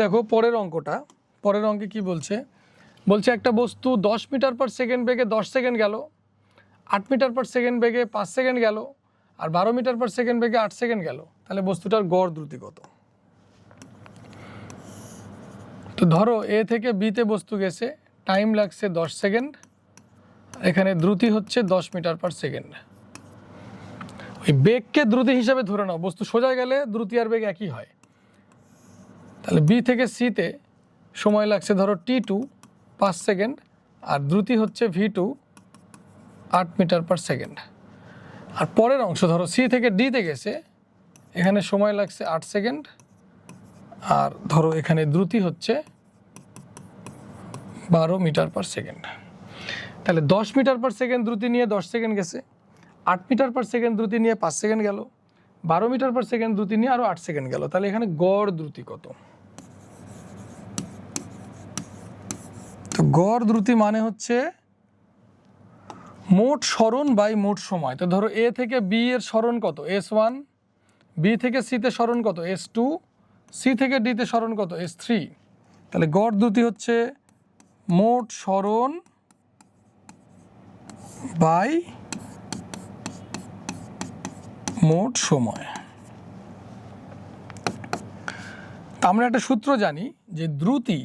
দেখো, পরের অঙ্কটা। পরের অঙ্কে কি বলছে? বলছে একটা বস্তু দশ মিটার পার সেকেন্ড বেগে দশ সেকেন্ড গেল, আট মিটার পার সেকেন্ড বেগে পাঁচ সেকেন্ড গেল, আর বারো মিটার পার সেকেন্ড বেগে আট সেকেন্ড গেল। তাহলে বস্তুটার গড় দ্রুতি কত? তো ধরো, এ থেকে বিতে বস্তু গেছে টাইম লাগছে দশ সেকেন্ড এখানে দ্রুতি হচ্ছে দশ মিটার পার সেকেন্ড ওই বেগকে দ্রুতি হিসাবে ধরে নাও, বস্তু সোজা গেলে দ্রুতি আর বেগ একই হয়। তাহলে বি থেকে সিতে সময় লাগছে ধরো টি টু পাঁচ সেকেন্ড আর দ্রুতি হচ্ছে ভি টু আট মিটার পার সেকেন্ড আর পরের অংশ ধরো সি থেকে ডিতে গেছে, এখানে সময় লাগছে আট সেকেন্ড আর ধরো এখানে দ্রুতি হচ্ছে বারো মিটার পার সেকেন্ড তাহলে দশ মিটার পার সেকেন্ড দ্রুতি নিয়ে দশ সেকেন্ড গেছে, আট মিটার পার সেকেন্ড দ্রুতি নিয়ে পাঁচ সেকেন্ড গেল, বারো মিটার পার সেকেন্ড দ্রুতি নিয়ে আরও আট সেকেন্ড গেল। তাহলে এখানে গড় দ্রুতি কত? গড় দ্রুতি মানে হচ্ছে মোট স্মরণ বাই মোট সময়। তো ধরো এ থেকে বি এর স্মরণ কত? এস ওয়ান বি থেকে সিতে স্মরণ কত? এস টু সি থেকে ডিতে স্মরণ কত? এস থ্রি তাহলে গড় দ্রুতি হচ্ছে মোট স্মরণ বাই মোট সময়। আমরা একটা সূত্র জানি যে দ্রুতি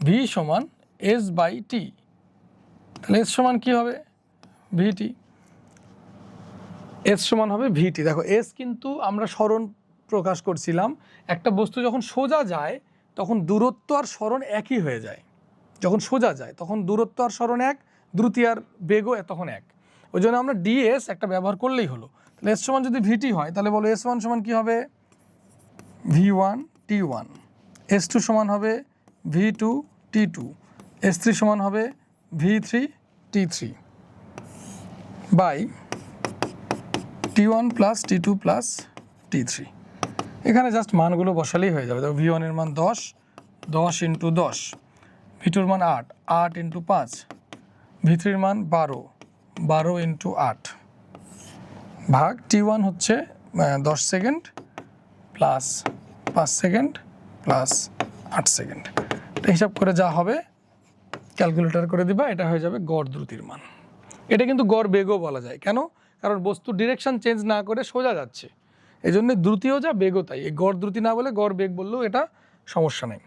ভি সমান এস বাই টি তাহলে এস সমান কী হবে? ভিটি এস সমান হবে ভিটি দেখো এস কিন্তু আমরা স্মরণ প্রকাশ করছিলাম। একটা বস্তু যখন সোজা যায়, তখন দূরত্ব আর স্মরণ একই হয়ে যায়। যখন সোজা যায়, তখন দূরত্ব আর স্মরণ এক, দ্রুতি আর বেগও তখন এক। ওই জন্য আমরা ডিএস একটা ব্যবহার করলেই হলো। তাহলে এস সমান যদি ভিটি হয়, তাহলে বলো এস ওয়ান সমান কী হবে? V one T one S two সমান হবে V two T two S three সমান হবে V three T three by T one plus T two plus T three এখানে জাস্ট মানগুলো বসালেই হয়ে যাবে। ভি ওয়ানের মান দশ দশ ইন্টু দশ ভি টুর মান আট আট ইন্টু পাঁচ ভি থ্রির মান বারো বারো ইন্টু আট। ভাগ টি ওয়ান হচ্ছে দশ সেকেন্ড প্লাস পাঁচ সেকেন্ড প্লাস আট সেকেন্ড হিসাব করে যা হবে ক্যালকুলেটর করে দিবা, এটা হয়ে যাবে গড় দ্রুতির মান। এটা কিন্তু গড় বেগও বলা যায়। কেন? কারণ বস্তু ডিরেকশন চেঞ্জ না করে সোজা যাচ্ছে। এই জন্য দ্রুতিও যা, বেগও তাই। এই গড় দ্রুতি না বলে গড় বেগ বললেও এটা সমস্যা নেই।